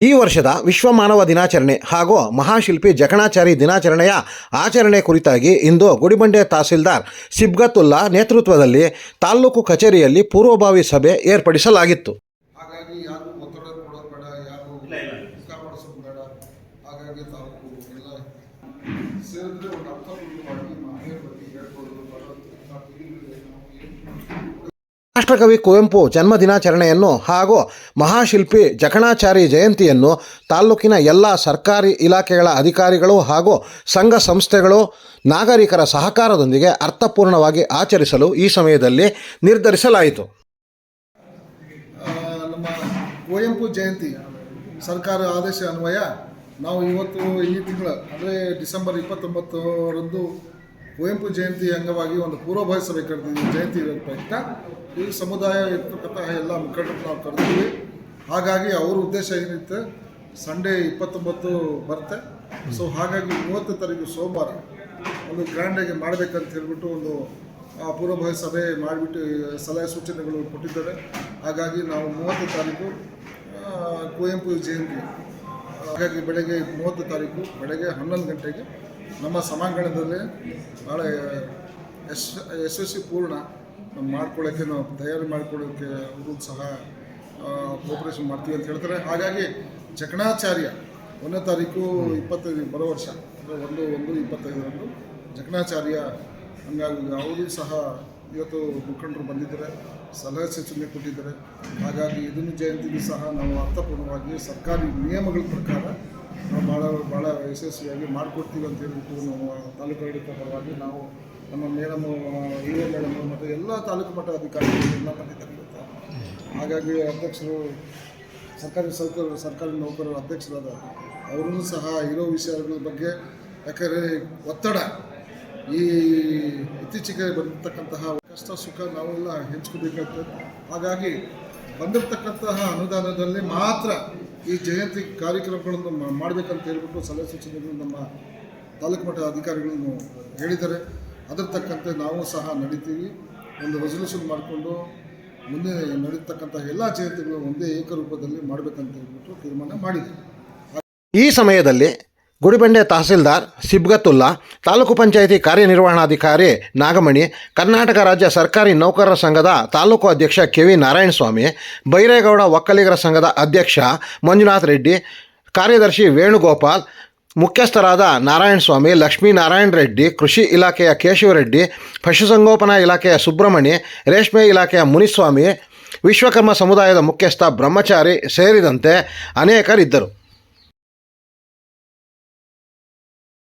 ಈ ವರ್ಷದ ವಿಶ್ವ ಮಾನವ ದಿನಾಚರಣೆ ಹಾಗೂ ಮಹಾಶಿಲ್ಪಿ ಜಕಣಾಚಾರಿ ದಿನಾಚರಣೆಯ ಆಚರಣೆ ಕುರಿತಾಗಿ ಇಂದು ಗುಡಿಬಂಡೆ ತಹಸೀಲ್ದಾರ್ ಸಿಬ್ಗತ್ತುಲ್ಲಾ ನೇತೃತ್ವದಲ್ಲಿ ತಾಲ್ಲೂಕು ಕಚೇರಿಯಲ್ಲಿ ಪೂರ್ವಭಾವಿ ಸಭೆ ಏರ್ಪಡಿಸಲಾಗಿತ್ತು. ರಾಷ್ಟ್ರಕವಿ ಕುವೆಂಪು ಜನ್ಮ ದಿನಾಚರಣೆಯನ್ನು ಹಾಗೂ ಮಹಾಶಿಲ್ಪಿ ಜಕಣಾಚಾರಿ ಜಯಂತಿಯನ್ನು ತಾಲ್ಲೂಕಿನ ಎಲ್ಲ ಸರ್ಕಾರಿ ಇಲಾಖೆಗಳ ಅಧಿಕಾರಿಗಳು ಹಾಗೂ ಸಂಘ ಸಂಸ್ಥೆಗಳು ನಾಗರಿಕರ ಸಹಕಾರದೊಂದಿಗೆ ಅರ್ಥಪೂರ್ಣವಾಗಿ ಆಚರಿಸಲು ಈ ಸಮಯದಲ್ಲಿ ನಿರ್ಧರಿಸಲಾಯಿತು. ನಮ್ಮ ಕುವೆಂಪು ಜಯಂತಿ ಸರ್ಕಾರ ಆದೇಶ ಅನ್ವಯ ನಾವು ಇವತ್ತು ಈ ತಿಂಗಳ, ಅಂದರೆ ಡಿಸೆಂಬರ್ ಇಪ್ಪತ್ತೊಂಬತ್ತರಂದು ಕುವೆಂಪು ಜಯಂತಿ ಅಂಗವಾಗಿ ಒಂದು ಪೂರ್ವಭಾವಿ ಸಭೆ ಕರೆದಿದ್ದೀವಿ ಜಯಂತಿ ಪ್ರಯುಕ್ತ ಈ ಸಮುದಾಯ ಇರ್ತಕ್ಕಂತಹ ಎಲ್ಲ ಮುಖಂಡರು ನಾವು ಕರೆದಿದ್ವಿ ಹಾಗಾಗಿ ಅವ್ರ ಉದ್ದೇಶ ಏನಿತ್ತು? ಸಂಡೇ ಇಪ್ಪತ್ತೊಂಬತ್ತು ಬರುತ್ತೆ. ಸೊ ಹಾಗಾಗಿ ಮೂವತ್ತು ತಾರೀಕು ಸೋಮವಾರ ಒಂದು ಗ್ರ್ಯಾಂಡಾಗಿ ಮಾಡಬೇಕಂತ ಹೇಳ್ಬಿಟ್ಟು ಒಂದು ಪೂರ್ವಭಾವಿ ಸಭೆ ಮಾಡಿಬಿಟ್ಟು ಸಲಹೆ ಸೂಚನೆಗಳು ಕೊಟ್ಟಿದ್ದಾರೆ ಹಾಗಾಗಿ ನಾವು ಮೂವತ್ತು ತಾರೀಕು ಕುವೆಂಪು ಜಯಂತಿ, ಹಾಗಾಗಿ ಬೆಳಗ್ಗೆ ಮೂವತ್ತು ತಾರೀಕು, ಬೆಳಗ್ಗೆ ಹನ್ನೊಂದು ಗಂಟೆಗೆ ನಮ್ಮ ಸಮಾಂಗಣದಲ್ಲಿ ಭಾಳ ಯಶ್, ಯಶಸ್ವಿ ಪೂರ್ಣ ನಾವು ಮಾಡ್ಕೊಳ್ಳೋಕ್ಕೆ, ನಾವು ತಯಾರಿ ಮಾಡ್ಕೊಳ್ಳೋಕ್ಕೆ ಅವರು ಸಹ ಕೋಪರೇಷನ್ ಮಾಡ್ತೀವಿ ಅಂತ ಹೇಳ್ತಾರೆ. ಹಾಗಾಗಿ ಜಕಣಾಚಾರ್ಯ ಒಂದನೇ ತಾರೀಕು ಇಪ್ಪತ್ತೈದು, ಬರೋ ವರ್ಷ, ಅಂದರೆ ಒಂದು ಒಂದು ಇಪ್ಪತ್ತೈದರಂದು ಜಕಣಾಚಾರ್ಯ ಹಂಗಾಗಿ ಅವರು ಸಹ ಇವತ್ತು ಮುಖಂಡರು ಬಂದಿದ್ದಾರೆ, ಸಲಹೆ ಸೂಚನೆ ಕೊಟ್ಟಿದ್ದಾರೆ. ಹಾಗಾಗಿ ಇದನ್ನು ಜಯಂತಿಗೂ ಸಹ ನಾವು ಅರ್ಥಪೂರ್ಣವಾಗಿ ಸರ್ಕಾರಿ ನಿಯಮಗಳ ಪ್ರಕಾರ ನಾವು ಭಾಳ ಭಾಳ ಯಶಸ್ವಿಯಾಗಿ ಮಾಡಿಕೊಡ್ತೀವಿ ಅಂತ ಹೇಳ್ಬಿಟ್ಟು ನಮ್ಮ ತಾಲೂಕು ಆಡಳಿತ ಪರವಾಗಿ ನಾವು ನಮ್ಮ ಮೇಡಮ್ ಹಿರಿಯ ಮೇಡಮ್ ಮತ್ತು ಎಲ್ಲ ತಾಲೂಕು ಮಟ್ಟ ಅಧಿಕಾರಿಗಳನ್ನ ಬಂದಿದ್ದಾರೆ ಇವತ್ತು ಹಾಗಾಗಿ ಅಧ್ಯಕ್ಷರು, ಸರ್ಕಾರಿ ಸೌಕರ್ಯ, ಸರ್ಕಾರಿ ನೌಕರರು ಅಧ್ಯಕ್ಷರಾದ ಅವರೂ ಸಹ ಇರೋ ವಿಷಯಗಳ ಬಗ್ಗೆ ಯಾಕಂದರೆ ಒತ್ತಡ ಈ ಇತ್ತೀಚೆಗೆ ಬಂದಿರತಕ್ಕಂತಹ ಕಷ್ಟ, ಸುಖ ನಾವೆಲ್ಲ ಹೆಂಚ್ಕೋಬೇಕಾಗ್ತದೆ. ಹಾಗಾಗಿ ಬಂದಿರತಕ್ಕಂತಹ ಅನುದಾನದಲ್ಲಿ ಮಾತ್ರ ಈ ಜಯಂತಿ ಕಾರ್ಯಕ್ರಮಗಳನ್ನು ಮಾಡಬೇಕಂತ ಹೇಳ್ಬಿಟ್ಟು ಸಲಹೆ ಸೂಚನೆಗಳು ನಮ್ಮ ತಾಲೂಕು ಮಟ್ಟದ ಅಧಿಕಾರಿಗಳನ್ನು ಹೇಳಿದ್ದಾರೆ. ಅದರ ತಕ್ಕಂತೆ ನಾವು ಸಹ ನಡೀತೀವಿ. ಒಂದು ರೆಸೊಲ್ಯೂಷನ್ ಮಾಡಿಕೊಂಡು ಮುಂದೆ ನಡೀತಕ್ಕಂಥ ಎಲ್ಲ ಜಯಂತಿಗಳು ಒಂದೇ ಏಕರೂಪದಲ್ಲಿ ಮಾಡಬೇಕಂತ ಹೇಳ್ಬಿಟ್ಟು ತೀರ್ಮಾನ ಮಾಡಿದ್ದೀವಿ. ಈ ಸಮಯದಲ್ಲಿ ಗುಡಿಬಂಡೆ ತಹಸೀಲ್ದಾರ್ ಸಿಬ್ಗತುಲ್ಲಾ, ತಾಲೂಕು ಪಂಚಾಯಿತಿ ಕಾರ್ಯನಿರ್ವಹಣಾಧಿಕಾರಿ ನಾಗಮಣಿ, ಕರ್ನಾಟಕ ರಾಜ್ಯ ಸರ್ಕಾರಿ ನೌಕರರ ಸಂಘದ ತಾಲೂಕು ಅಧ್ಯಕ್ಷ ಕೆ ವಿ ನಾರಾಯಣಸ್ವಾಮಿ, ಬೈರೇಗೌಡ ಒಕ್ಕಲಿಗರ ಸಂಘದ ಅಧ್ಯಕ್ಷ ಮಂಜುನಾಥ್ ರೆಡ್ಡಿ, ಕಾರ್ಯದರ್ಶಿ ವೇಣುಗೋಪಾಲ್, ಮುಖ್ಯಸ್ಥರಾದ ನಾರಾಯಣಸ್ವಾಮಿ, ಲಕ್ಷ್ಮೀನಾರಾಯಣ ರೆಡ್ಡಿ, ಕೃಷಿ ಇಲಾಖೆಯ ಕೇಶವರೆಡ್ಡಿ, ಪಶುಸಂಗೋಪನಾ ಇಲಾಖೆಯ ಸುಬ್ರಹ್ಮಣಿ, ರೇಷ್ಮೆ ಇಲಾಖೆಯ ಮುನಿಸ್ವಾಮಿ, ವಿಶ್ವಕರ್ಮ ಸಮುದಾಯದ ಮುಖ್ಯಸ್ಥ ಬ್ರಹ್ಮಚಾರಿ ಸೇರಿದಂತೆ ಅನೇಕರಿದ್ದರು.